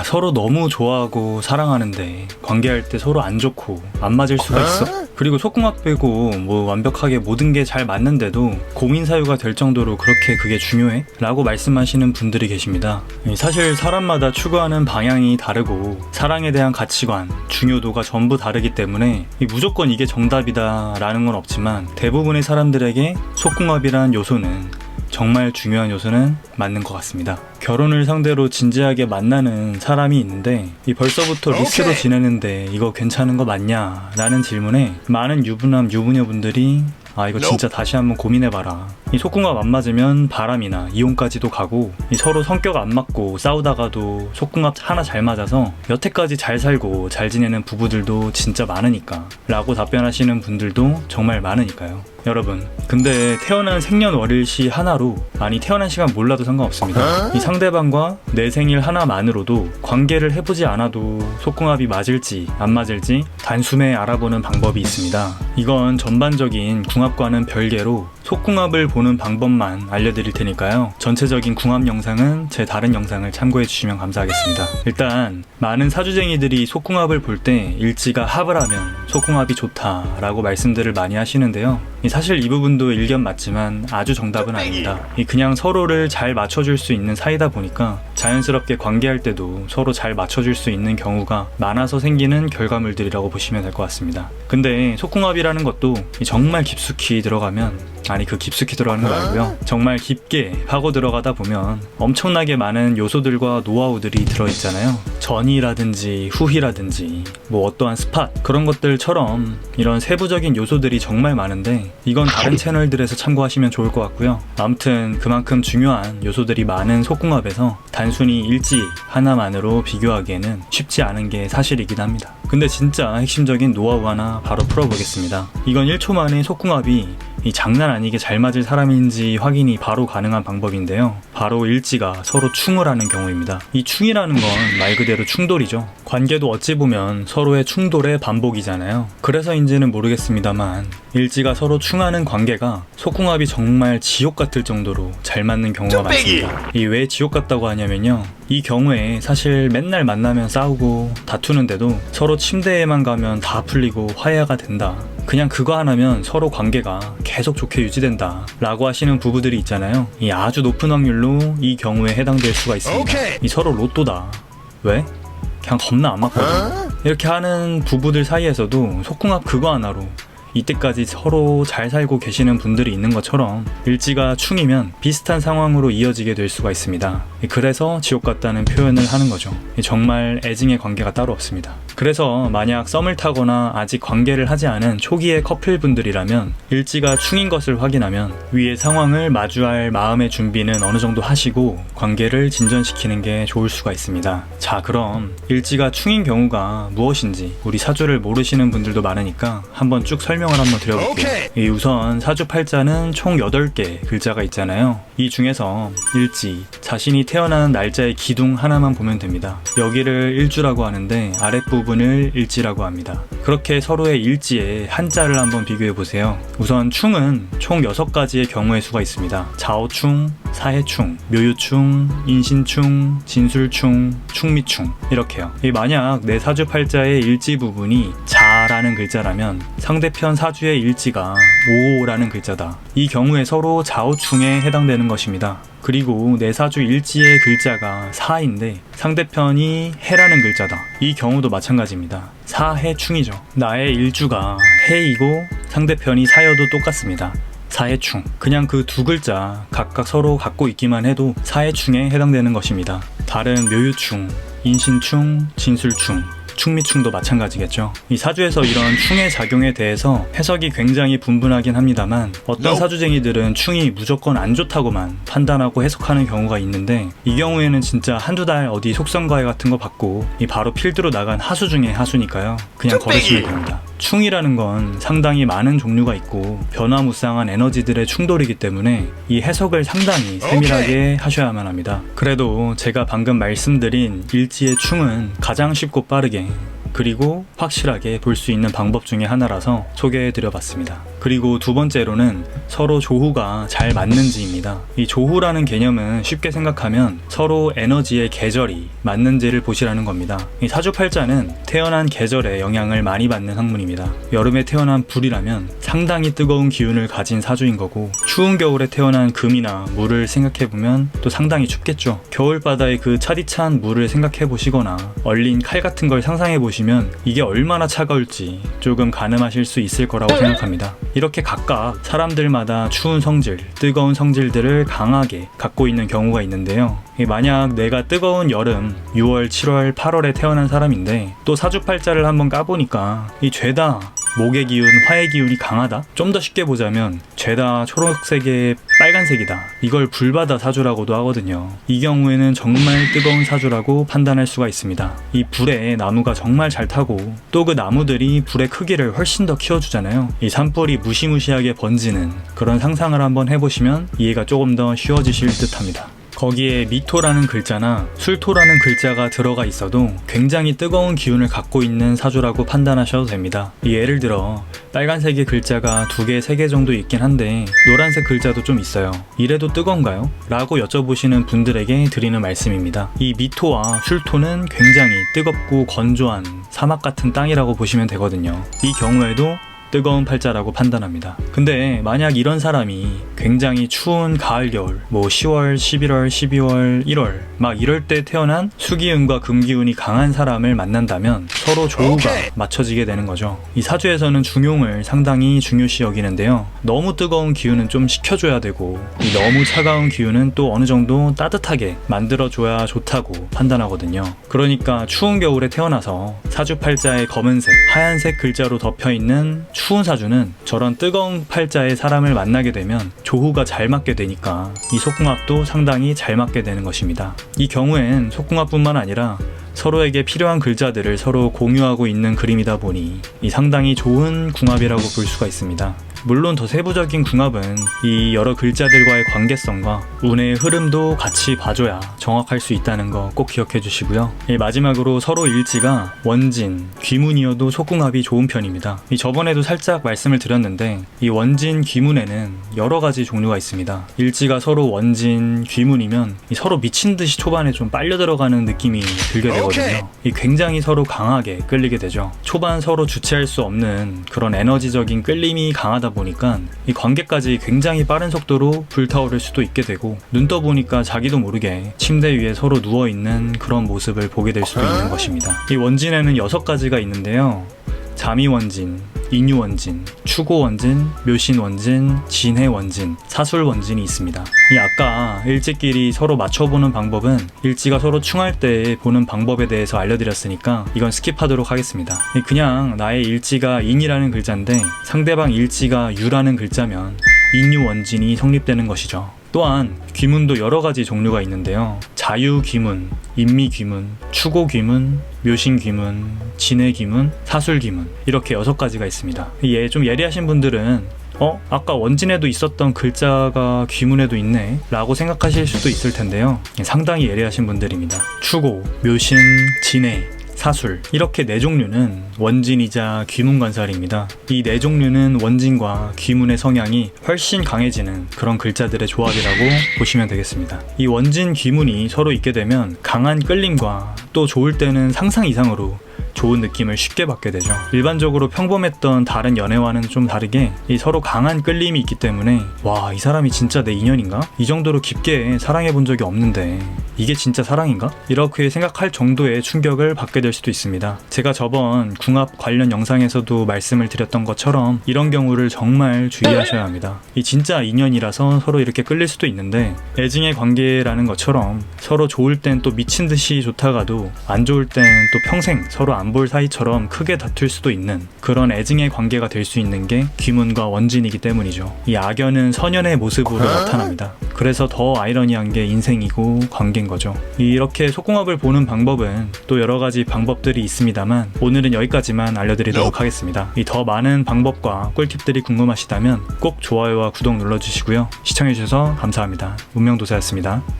야, 서로 너무 좋아하고 사랑하는데 관계할 때 서로 안 좋고 안 맞을 수가 있어. 그리고 속궁합 빼고 뭐 완벽하게 모든 게 잘 맞는데도 고민 사유가 될 정도로 그렇게 그게 중요해? 라고 말씀하시는 분들이 계십니다. 예, 사실 사람마다 추구하는 방향이 다르고 사랑에 대한 가치관, 중요도가 전부 다르기 때문에 이 무조건 이게 정답이다라는 건 없지만 대부분의 사람들에게 속궁합이란 요소는 정말 중요한 요소는 맞는 것 같습니다. 결혼을 상대로 진지하게 만나는 사람이 있는데 이 벌써부터 리스로. 지내는데 이거 괜찮은 거 맞냐? 라는 질문에 많은 유부남 유부녀분들이 아 이거 진짜 다시 한번 고민해봐라. 이 속궁합 안 맞으면 바람이나 이혼까지도 가고 이 서로 성격 안 맞고 싸우다가도 속궁합 하나 잘 맞아서 여태까지 잘 살고 잘 지내는 부부들도 진짜 많으니까 라고 답변하시는 분들도 정말 많으니까요. 여러분 근데 태어난 생년월일시 하나로 아니 태어난 시간 몰라도 상관없습니다. 이 상대방과 내 생일 하나만으로도 관계를 해보지 않아도 속궁합이 맞을지 안 맞을지 단숨에 알아보는 방법이 있습니다. 이건 전반적인 궁합과는 별개로 속궁합을 보는 방법만 알려드릴 테니까요. 전체적인 궁합 영상은 제 다른 영상을 참고해 주시면 감사하겠습니다. 일단 많은 사주쟁이들이 속궁합을 볼 때 일지가 합을 하면 속궁합이 좋다라고 말씀들을 많이 하시는데요. 이 사실 이 부분도 일견 맞지만 아주 정답은 아닙니다. 이 그냥 서로를 잘 맞춰줄 수 있는 사이다 보니까 자연스럽게 관계할 때도 서로 잘 맞춰줄 수 있는 경우가 많아서 생기는 결과물들이라고 보시면 될 것 같습니다. 근데 속궁합이라는 것도 이 정말 깊숙이 들어가면 아니 그 깊숙이 들어가는 거 말고요. 정말 깊게 파고 들어가다 보면 엄청나게 많은 요소들과 노하우들이 들어있잖아요. 전이라든지 후희라든지 뭐 어떠한 스팟 그런 것들처럼 이런 세부적인 요소들이 정말 많은데 이건 다른 채널들에서 참고하시면 좋을 것 같고요. 아무튼 그만큼 중요한 요소들이 많은 속궁합에서 단순히 일지 하나만으로 비교하기에는 쉽지 않은 게 사실이긴 합니다. 근데 진짜 핵심적인 노하우 하나 바로 풀어보겠습니다. 이건 1초 만에 속궁합이 이 장난 아니게 잘 맞을 사람인지 확인이 바로 가능한 방법인데요. 바로 일지가 서로 충을 하는 경우입니다. 이 충이라는 건 말 그대로 충돌이죠. 관계도 어찌 보면 서로의 충돌의 반복이잖아요. 그래서인지는 모르겠습니다만 일지가 서로 충하는 관계가 속궁합이 정말 지옥 같을 정도로 잘 맞는 경우가! 많습니다. 이 왜 지옥 같다고 하냐면요. 이 경우에 사실 맨날 만나면 싸우고 다투는데도 서로 침대에만 가면 다 풀리고 화해가 된다. 그냥 그거 하나면 서로 관계가 계속 좋게 유지된다. 라고 하시는 부부들이 있잖아요. 이 아주 높은 확률로 이 경우에 해당될 수가 있습니다. 이 서로 로또다. 왜? 그냥 겁나 안 맞거든. 이렇게 하는 부부들 사이에서도 속궁합 그거 하나로 이때까지 서로 잘 살고 계시는 분들이 있는 것처럼 일지가 충이면 비슷한 상황으로 이어지게 될 수가 있습니다. 그래서 지옥 같다는 표현을 하는 거죠. 정말 애증의 관계가 따로 없습니다. 그래서 만약 썸을 타거나 아직 관계를 하지 않은 초기의 커플분들이라면 일지가 충인 것을 확인하면 위의 상황을 마주할 마음의 준비는 어느 정도 하시고 관계를 진전시키는 게 좋을 수가 있습니다. 자, 그럼 일지가 충인 경우가 무엇인지 우리 사주를 모르시는 분들도 많으니까 한번 쭉 설명을 한번 드려볼게요. 오케이. 이 우선 사주 팔자는 총 8개 글자가 있잖아요. 이 중에서 일지, 자신이 태어난 날짜의 기둥 하나만 보면 됩니다. 여기를 일주라고 하는데 아랫부분을 일지라고 합니다. 그렇게 서로의 일지에 한자를 한번 비교해 보세요. 우선 충은 총 6가지의 경우의 수가 있습니다. 자오충, 사해충, 묘유충, 인신충, 진술충, 충미충 이렇게요. 이 만약 내 사주팔자의 일지 부분이 자 라는 글자라면 상대편 사주의 일지가 오라는 글자다. 이 경우에 서로 자오충에 해당되는 것입니다. 그리고 내 사주 일지의 글자가 사인데 상대편이 해라는 글자다. 이 경우도 마찬가지입니다. 사해충이죠. 나의 일주가 해이고 상대편이 사여도 똑같습니다. 사해충. 그냥 그 두 글자 각각 서로 갖고 있기만 해도 사해충에 해당되는 것입니다. 다른 묘유충, 인신충, 진술충, 충미충도 마찬가지겠죠. 이 사주에서 이런 충의 작용에 대해서 해석이 굉장히 분분하긴 합니다만 어떤. 사주쟁이들은 충이 무조건 안 좋다고만 판단하고 해석하는 경우가 있는데 이 경우에는 진짜 한두 달 어디 속성과외 같은 거 받고 이 바로 필드로 나간 하수 중에 하수니까요. 그냥! 걸으시면 됩니다. 충이라는 건 상당히 많은 종류가 있고 변화무쌍한 에너지들의 충돌이기 때문에 이 해석을 상당히 세밀하게 하셔야만 합니다. 그래도 제가 방금 말씀드린 일지의 충은 가장 쉽고 빠르게 그리고 확실하게 볼 수 있는 방법 중에 하나라서 소개해 드려봤습니다. 그리고 두 번째로는 서로 조후가 잘 맞는지입니다. 이 조후라는 개념은 쉽게 생각하면 서로 에너지의 계절이 맞는지를 보시라는 겁니다. 이 사주팔자는 태어난 계절에 영향을 많이 받는 학문입니다. 여름에 태어난 불이라면 상당히 뜨거운 기운을 가진 사주인 거고 추운 겨울에 태어난 금이나 물을 생각해 보면 또 상당히 춥겠죠. 겨울 바다의 그 차디찬 물을 생각해 보시거나 얼린 칼 같은 걸 상상해 보시면 이게 얼마나 차가울지 조금 가늠하실 수 있을 거라고 생각합니다. 이렇게 각각 사람들마다 추운 성질, 뜨거운 성질들을 강하게 갖고 있는 경우가 있는데요. 이 만약 내가 뜨거운 여름 6월, 7월, 8월에 태어난 사람인데 또 사주팔자를 한번 까보니까 이 죄다 목의 기운, 화의 기운이 강하다? 좀 더 쉽게 보자면 죄다 초록색에 빨간색이다. 이걸 불바다 사주라고도 하거든요. 이 경우에는 정말 뜨거운 사주라고 판단할 수가 있습니다. 이 불에 나무가 정말 잘 타고 또 그 나무들이 불의 크기를 훨씬 더 키워주잖아요. 이 산불이 무시무시하게 번지는 그런 상상을 한번 해보시면 이해가 조금 더 쉬워지실 듯 합니다. 거기에 미토라는 글자나 술토라는 글자가 들어가 있어도 굉장히 뜨거운 기운을 갖고 있는 사주라고 판단하셔도 됩니다. 예를 들어 빨간색의 글자가 두 개, 세 개 정도 있긴 한데 노란색 글자도 좀 있어요. 이래도 뜨거운가요? 라고 여쭤보시는 분들에게 드리는 말씀입니다. 이 미토와 술토는 굉장히 뜨겁고 건조한 사막 같은 땅이라고 보시면 되거든요. 이 경우에도 뜨거운 팔자라고 판단합니다. 근데 만약 이런 사람이 굉장히 추운 가을 겨울 뭐 10월, 11월, 12월, 1월 막 이럴 때 태어난 수기운과 금기운이 강한 사람을 만난다면 서로 조우가 맞춰지게 되는 거죠. 이 사주에서는 중용을 상당히 중요시 여기는데요. 너무 뜨거운 기운은 좀 식혀줘야 되고 이 너무 차가운 기운은 또 어느 정도 따뜻하게 만들어줘야 좋다고 판단하거든요. 그러니까 추운 겨울에 태어나서 사주팔자에 검은색, 하얀색 글자로 덮여 있는 추운 사주는 저런 뜨거운 팔자의 사람을 만나게 되면 조후가 잘 맞게 되니까 이 속궁합도 상당히 잘 맞게 되는 것입니다. 이 경우엔 속궁합뿐만 아니라 서로에게 필요한 글자들을 서로 공유하고 있는 그림이다 보니 이 상당히 좋은 궁합이라고 볼 수가 있습니다. 물론 더 세부적인 궁합은 이 여러 글자들과의 관계성과 운의 흐름도 같이 봐줘야 정확할 수 있다는 거 꼭 기억해 주시고요. 이 마지막으로 서로 일지가 원진, 귀문이어도 속궁합이 좋은 편입니다. 이 저번에도 살짝 말씀을 드렸는데 이 원진, 귀문에는 여러 가지 종류가 있습니다. 일지가 서로 원진, 귀문이면 이 서로 미친 듯이 초반에 좀 빨려 들어가는 느낌이 들게 되거든요. 이 굉장히 서로 강하게 끌리게 되죠. 초반 서로 주체할 수 없는 그런 에너지적인 끌림이 강하다 보니까 이 관계까지 굉장히 빠른 속도로 불타오를 수도 있게 되고 눈 떠보니까 자기도 모르게 침대 위에 서로 누워 있는 그런 모습을 보게 될 수도 있는 것입니다. 이 원진에는 여섯 가지가 있는데요. 자미 원진, 인유 원진, 추고 원진, 묘신 원진, 진해 원진, 사술 원진이 있습니다. 이 아까 일지끼리 서로 맞춰보는 방법은 일지가 서로 충할 때 보는 방법에 대해서 알려드렸으니까 이건 스킵하도록 하겠습니다. 그냥 나의 일지가 인이라는 글자인데 상대방 일지가 유라는 글자면 인유 원진이 성립되는 것이죠. 또한 귀문도 여러 가지 종류가 있는데요. 자유 귀문, 인미 귀문, 추고 귀문, 묘신 귀문, 진해 귀문, 사술 귀문 이렇게 여섯 가지가 있습니다. 예, 좀 예리하신 분들은 어? 아까 원진에도 있었던 글자가 귀문에도 있네 라고 생각하실 수도 있을 텐데요. 예, 상당히 예리하신 분들입니다. 추고, 묘신, 진해, 사술 이렇게 네 종류는 원진이자 귀문관살입니다. 이 네 종류는 원진과 귀문의 성향이 훨씬 강해지는 그런 글자들의 조합이라고 보시면 되겠습니다. 이 원진 귀문이 서로 있게 되면 강한 끌림과 또 좋을 때는 상상 이상으로 좋은 느낌을 쉽게 받게 되죠. 일반적으로 평범했던 다른 연애와는 좀 다르게 이 서로 강한 끌림이 있기 때문에 와, 이 사람이 진짜 내 인연인가? 이 정도로 깊게 사랑해 본 적이 없는데 이게 진짜 사랑인가? 이렇게 생각할 정도의 충격을 받게 될 수도 있습니다. 제가 저번 궁합 관련 영상에서도 말씀을 드렸던 것처럼 이런 경우를 정말 주의하셔야 합니다. 이 진짜 인연이라서 서로 이렇게 끌릴 수도 있는데 애증의 관계라는 것처럼 서로 좋을 땐 또 미친 듯이 좋다가도 안 좋을 땐 또 평생 서로 안 볼 사이처럼 크게 다툴 수도 있는 그런 애증의 관계가 될 수 있는 게 귀문과 원진이기 때문이죠. 이 악연은 선연의 모습으로 나타납니다. 그래서 더 아이러니한 게 인생이고 관계인 거죠. 이렇게 속궁합을 보는 방법은 또 여러 가지 방법들이 있습니다만 오늘은 여기까지만 알려드리도록 하겠습니다. 이 더 많은 방법과 꿀팁들이 궁금하시다면 꼭 좋아요와 구독 눌러주시고요. 시청해주셔서 감사합니다. 문명도사였습니다.